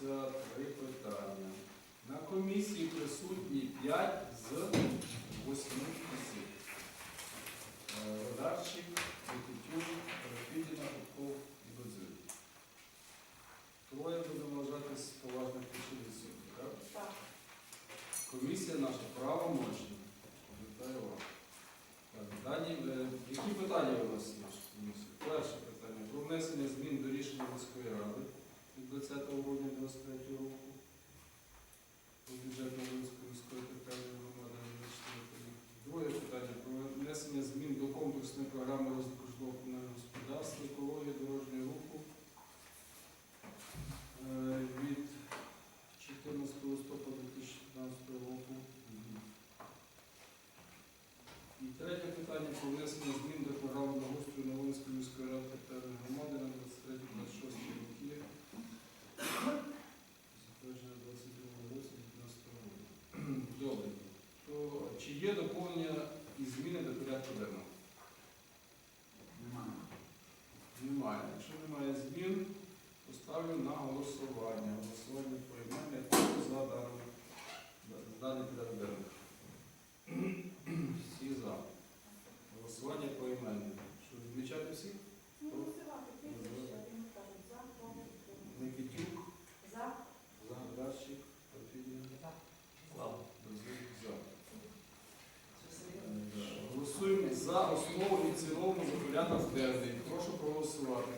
три питання. На комісії присутні 5 з 8 осіб. Е, Родарчик, Петютюк, питання про внесення змін до програми благоустрою Новинської міської ради територіальної громади на 23-26 роки, затвердження 22 році 15 року. Добре. То, чи є доповнення і зміни до порядку денного? основу і в цілому законодавний. Прошу проголосувати.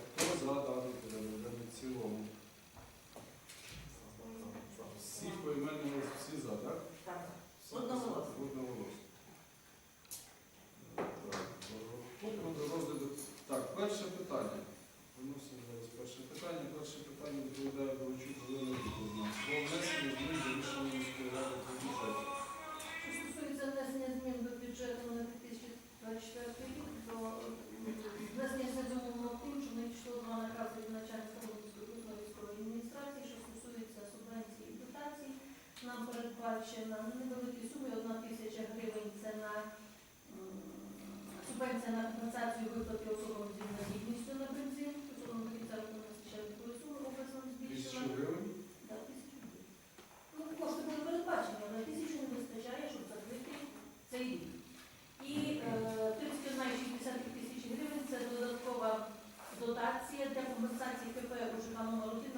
погоджується на компенсацію виплати особам з інвалідністю на бензин, особам кінцевому насичальнику суми образом збільшила. Да, тисячу. Ну, кошти були передбачені, але тисячу не вистачає, щоб закрити цей рік. І е, тисяч гривень це додаткова дотація для компенсації КП ОЖК номер 1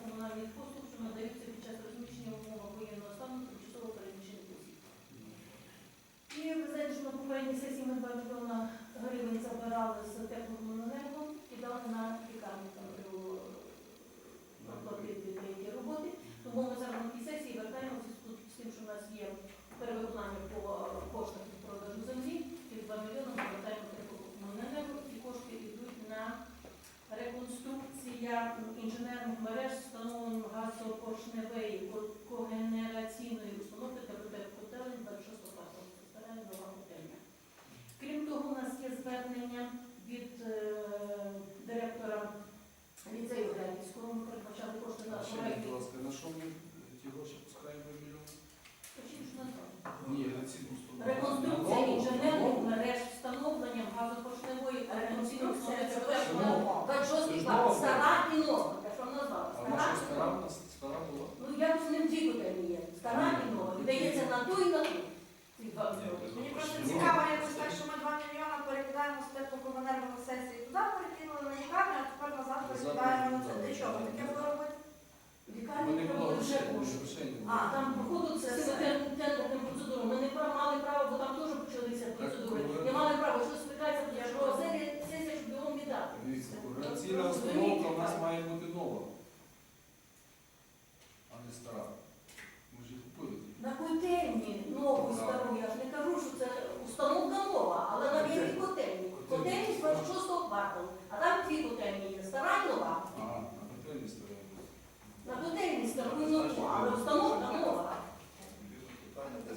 комунальних послуг, що надаються під час розміщення в воєнного стану тимчасово переміщених осіб. І ви знаєте, що на попередній сесії ми palavras, até por що ви таке робите? Лікарні вже грошей. А, там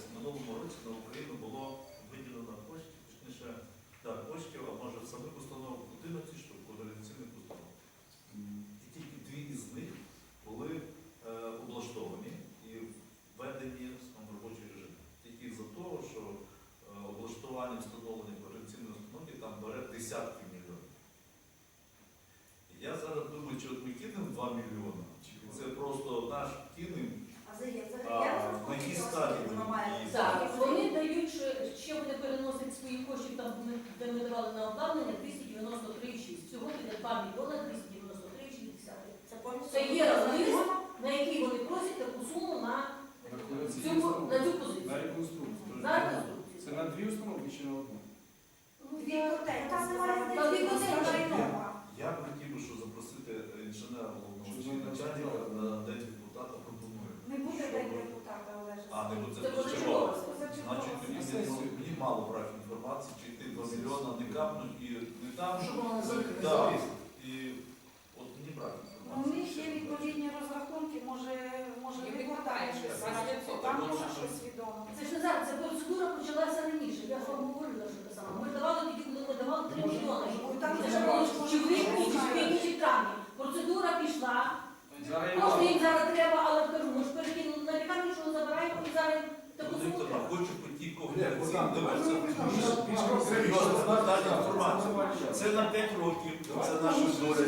десь в минулому році на Україну було виділено коштів, точніше, да, коштів, а може самих установ 11 штук, координаційних установ.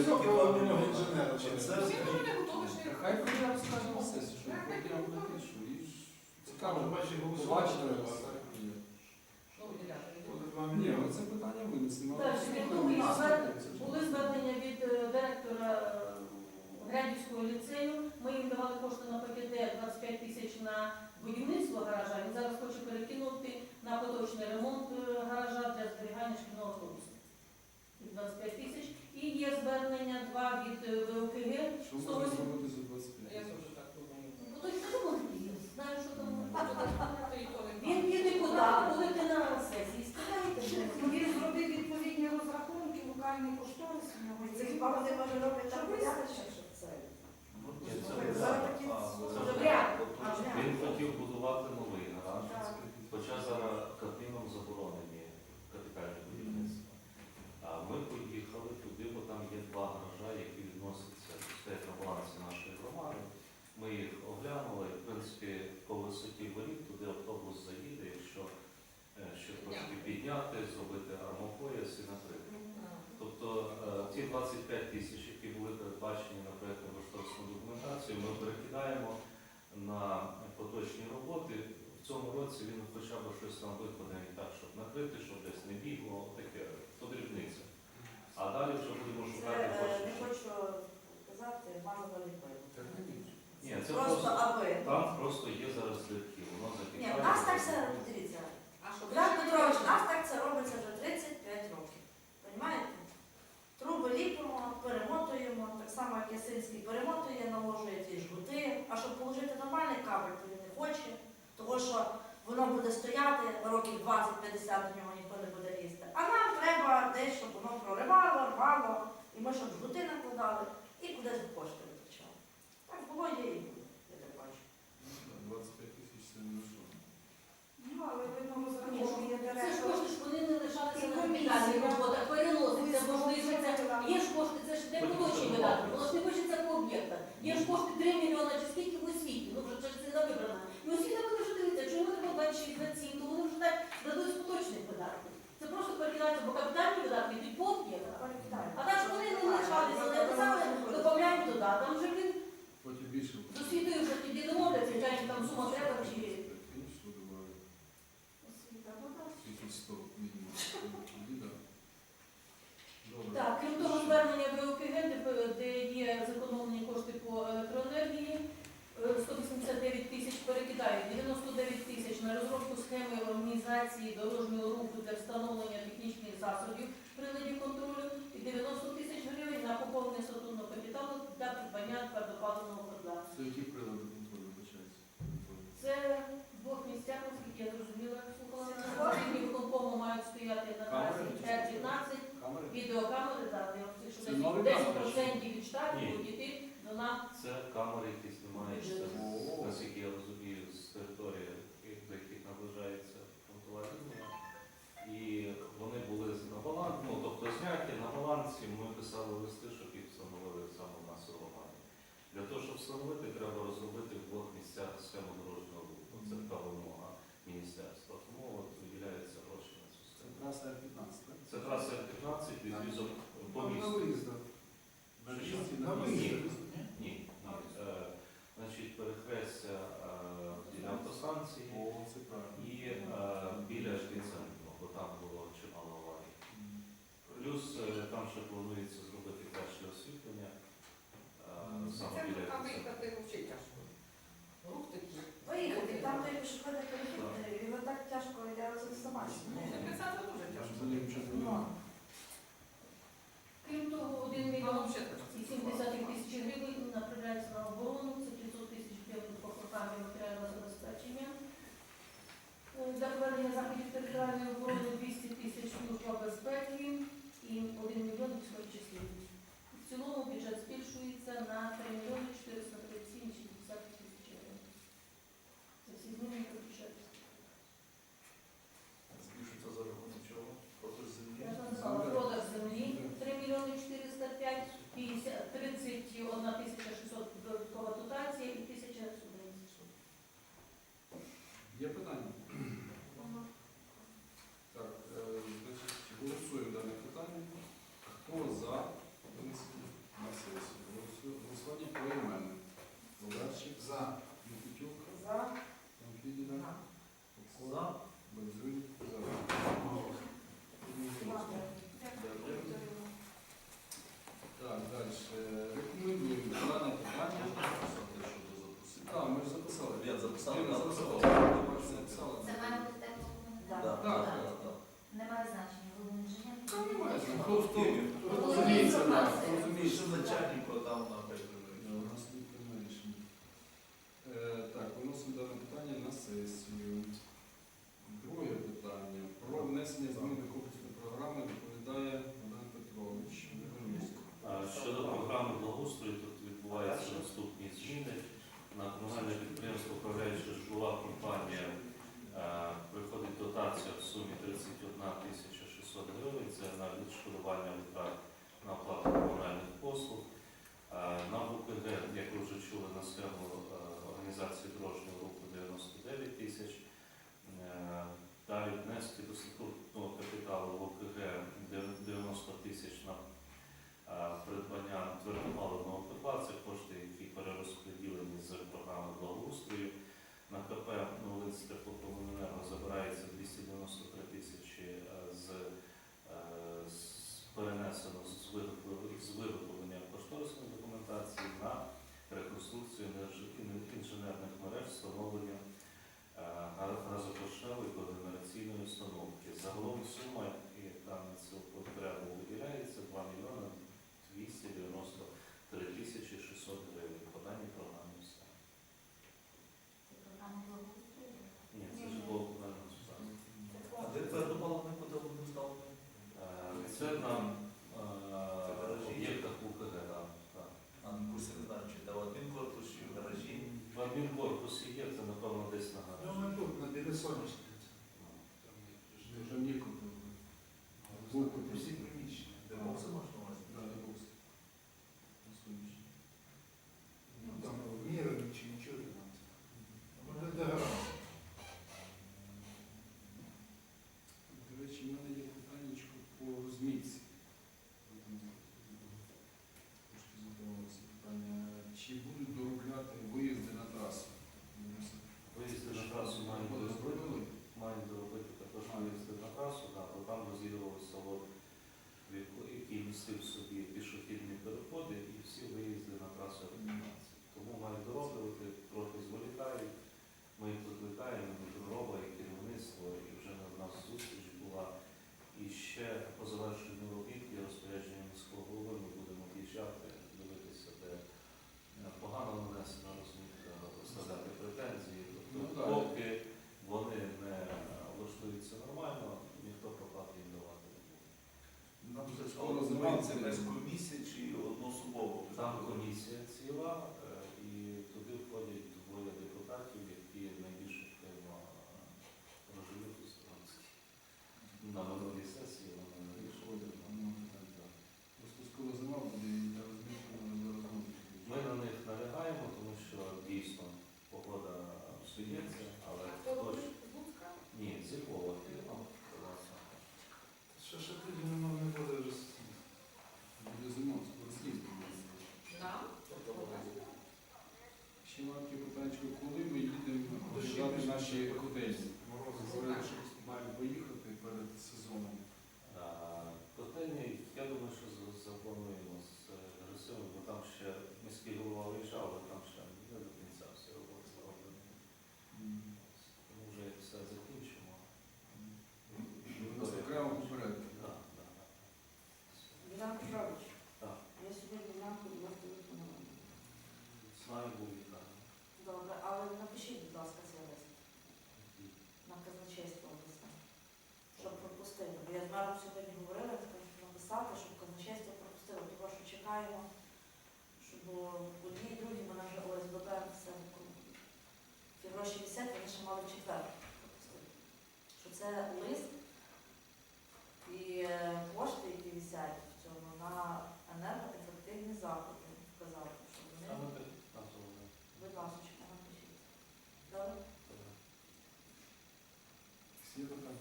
Тільки 2 мільйони. інженера. Чи це Всі вони готові, що Хай прийде розкаже на сесію, що я вам напишу. Цікаво, Бачите, побачите голосувати треба. Ні, це питання звер- були звернення від е, директора е, Грядівського ліцею. Ми їм давали кошти на ПКД 25 тисяч на будівництво гаража. Він зараз хоче перекинути на поточний ремонт е, гаража для зберігання шкільного автобусу. Від 25 тисяч. І є звернення два від е, ВОКГ. Що можна зробити за 25? Я теж так думаю. Поточний ремонт є. Знаю, що там. Та й то не Він є депутат, будете на сесії, спитаєте. Ну, Він зробив відповідні розрахунки, локальний кошторис у нього. Це хіба вони може робити порядок, це? Ну, ні, це Це такі це вряд. А, вряд. Він хотів будувати гараж, Так. хоча зараз Кабміном заборонені капітальні будівництва. А ми поїхали туди, бо там є два гаража, які відносяться стоять на балансі нашої громади. Ми їх оглянули, в принципі, по висоті воріт туди автобус заїде, якщо е, ще трошки підняти, зробити армопояс і накрити. Тобто е, ті 25 тисяч, які були передбачені на проєктну кошторисну документацію, ми перекидаємо на поточні роботи. В цьому році він хоча б щось там виконає так, щоб накрити, щоб десь не бігло, таке подрібниця. А далі вже будемо Це шукати е, кошти. не хочу казати, мало ліпив. Ні, це Просто просто аби. там просто є зараз дирки, воно Ні, в нас так все, дивіться. А що Петрович, у нас так це робиться вже тому що воно буде стояти років 20-50 до нього ніхто не буде лізти. А нам треба десь, щоб воно проривало, рвало, і ми щоб жгути накладали, і кудись кошти витрачали. Так було, є і буде, я так бачу. 25 тисяч це не що. Ну, але видно, Ні, розрахунки є Це ж директор. кошти ж вони не лишалися І на комісія. капітальних роботах, переноситься, Ви можливо, це зможете, є ж кошти, це ж не Потім поточні ще видатки, добавити. воно ж не пишеться по об'єктах. Є ж кошти 3 мільйони чи скільки в освіті, ну вже частина вибрана. І освіта буде вже треба 26, 27, то вони вже так дадуть з поточних видатків. Це просто перекидається, бо капітальні видатки йдуть по об'єктах. А так що вони не лишалися, не писали, додаємо туди. Там вже він з освітою вже тоді домовляться, чи там сума треба чи. Ну, так. Тільки 100 мінімум. Тоді, да. Добре. Так, крім того, звернення ВОКГ, де- де є зекономлені кошти по електроенергії, е, 189 тисяч перекидають, 99 тисяч на розробку схеми організації дорожнього руху для встановлення технічних засобів приладів контролю і 90 тисяч гривень на поповнення статутного капіталу для придбання твердопаливного котла. Це які прилади контролю вибачаються? Це в двох місцях, наскільки я зрозуміла, слухала виконкому мають стояти на трасі Р-15, Відеокамери, так, я вам скажу, Це 10% від штату Ні. будуть йти до. Це камери, які знімаються, наскільки я розумію, що планує 是 відшкодування витрат на оплату комунальних послуг. Е, на УКГ, як ви вже чули, на схему е, організації з виготовлення кошторисної документації на реконструкцію інженерних мереж встановлення е, газопоршневої когенераційної установки. Загалом сума, яка на цю потребу виділяється, 2 мільйони сонячні. мали в. Що це лист і е, кошти, які висять в цьому на енергоефективні заходи. Вказали, що вони. Будь ласка, напишіть. Добре? Всі питання.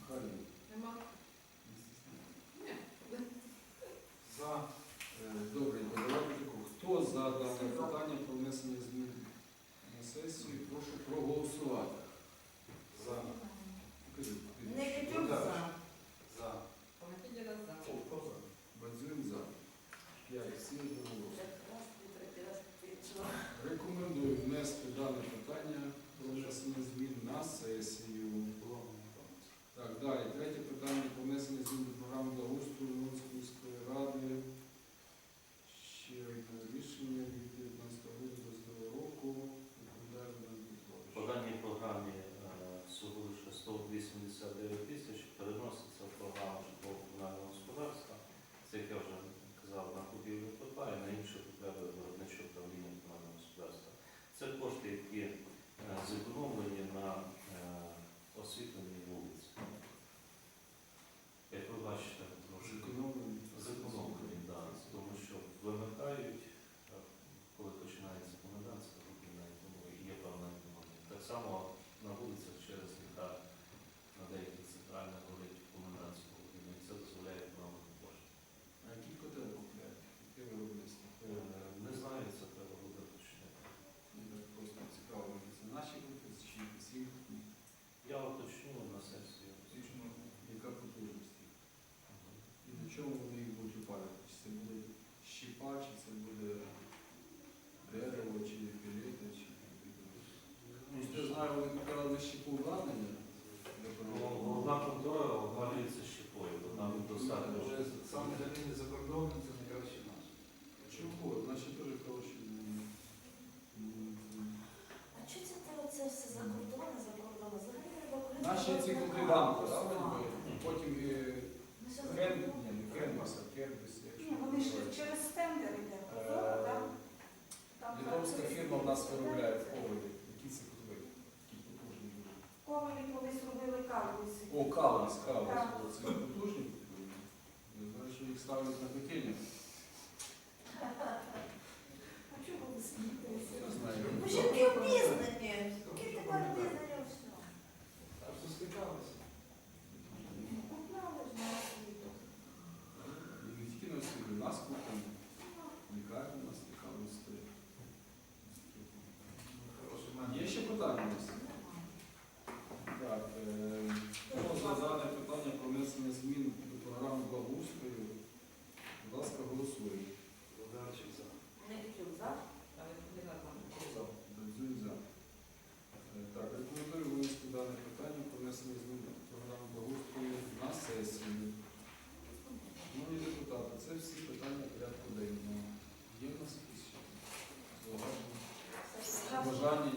Михайло. Нема. За е, добрий подарунок. Хто за даний Сесію Прошу проголосувати. Франко, да, вони були? Потім Крен, ні, не Кренбас, а Кербіс. Ні, вони ж через тендер йде, так? Литовська фірма в нас виробляє в Ковалі. Які це котлові? Такі потужні дуже. В Ковалі колись робили кауліс. О, кауліс, кауліс. Це потужні. Я знаю, що їх ставлять на котельні. Giovanni